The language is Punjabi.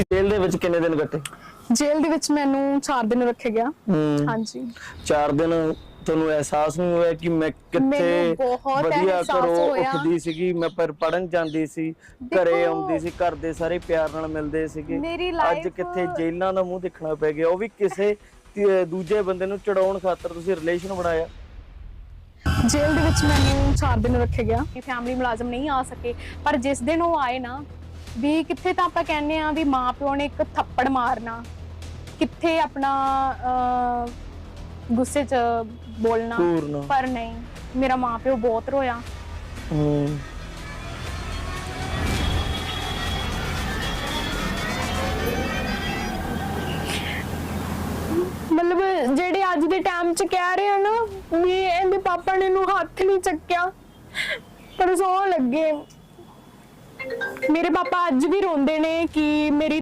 ਜੇਲ੍ਹ ਦੇ ਵਿੱਚ ਕਿੰਨੇ ਦਿਨ ਕੱਟੇ? ਜੇਲ੍ਹ ਦੇ ਵਿੱਚ ਮੈਨੂੰ 4 ਦਿਨ ਰੱਖਿਆ ਗਿਆ। ਹਾਂਜੀ। 4 ਦਿਨ ਤੁਹਾਨੂੰ ਅਹਿਸਾਸ ਨਹੀਂ ਹੋਇਆ ਕਿ ਮੈਂ ਕਿੱਥੇ ਮੈਨੂੰ ਬਹੁਤ ਵਧੀਆ ਅਹਿਸਾਸ ਘਰੋਂ ਹੋਇਆ। ਉੱਠਦੀ ਸੀਗੀ? ਮੈਂ ਪਰ ਪੜਨ ਜਾਂਦੀ ਸੀ। ਘਰੇ ਦੇਖੋ, ਆਉਂਦੀ ਸੀ ਘਰ ਦੇ ਸਾਰੇ ਪਿਆਰ ਨਾਲ ਮਿਲਦੇ ਸੀਗੇ। ਮੇਰੀ ਅੱਜ life- ਕਿੱਥੇ ਜੇਲ੍ਹਾਂ ਦਾ ਮੂੰਹ ਦੇਖਣਾ ਪੈ ਗਿਆ। ਉਹ ਵੀ ਕਿਸੇ ਤੀ- ਦੂਜੇ ਬੰਦੇ ਨੂੰ ਚੜਾਉਣ ਖਾਤਰ ਤੁਸੀਂ ਰਿਲੇਸ਼ਨ ਬਣਾਇਆ? ਜੇਲ੍ਹ ਦੇ ਵਿੱਚ ਮੈਨੂੰ 4 ਦਿਨ ਰੱਖਿਆ ਗਿਆ। ਫੈਮਿਲੀ ਮੁਲਾਜ਼ਮ ਨਹੀਂ ਆ ਸਕੇ। ਪਰ ਜਿਸ ਦਿਨ ਉਹ ਆਏ ਨਾ ਵੀ ਕਿੱਥੇ ਤਾਂ ਆਪਾਂ ਕਹਿੰਦੇ ਆ ਵੀ ਮਾਂ ਪਿਓ ਨੇ ਇੱਕ ਥੱਪੜ ਮਾਰਨਾ। ਕਿੱਥੇ ਆਪਣਾ ਗੁੱਸੇ 'ਚ ਬੋਲਣਾ। ਘੂਰਨਾ। ਪਰ ਨਹੀਂ ਮੇਰਾ ਮਾਂ ਪਿਓ ਬਹੁਤ ਰੋਇਆ। ਹੂੰ। ਮਤਲਬ ਜਿਹੜੇ ਅੱਜ ਦੇ ਟਾਈਮ 'ਚ ਕਹਿ ਰਹੇ ਆ ਨਾ ਵੀ ਇਹਦੇ ਪਾਪਾ ਨੇ ਨੂੰ ਹੱਥ ਨਹੀਂ ਚੱਕਿਆ। ਪਰ ਸੌ ਲੱਗੇ। ਮੇਰੇ ਪਾਪਾ ਅੱਜ ਵੀ ਰੋਂਦੇ ਨੇ ਕਿ ਮੇਰੀ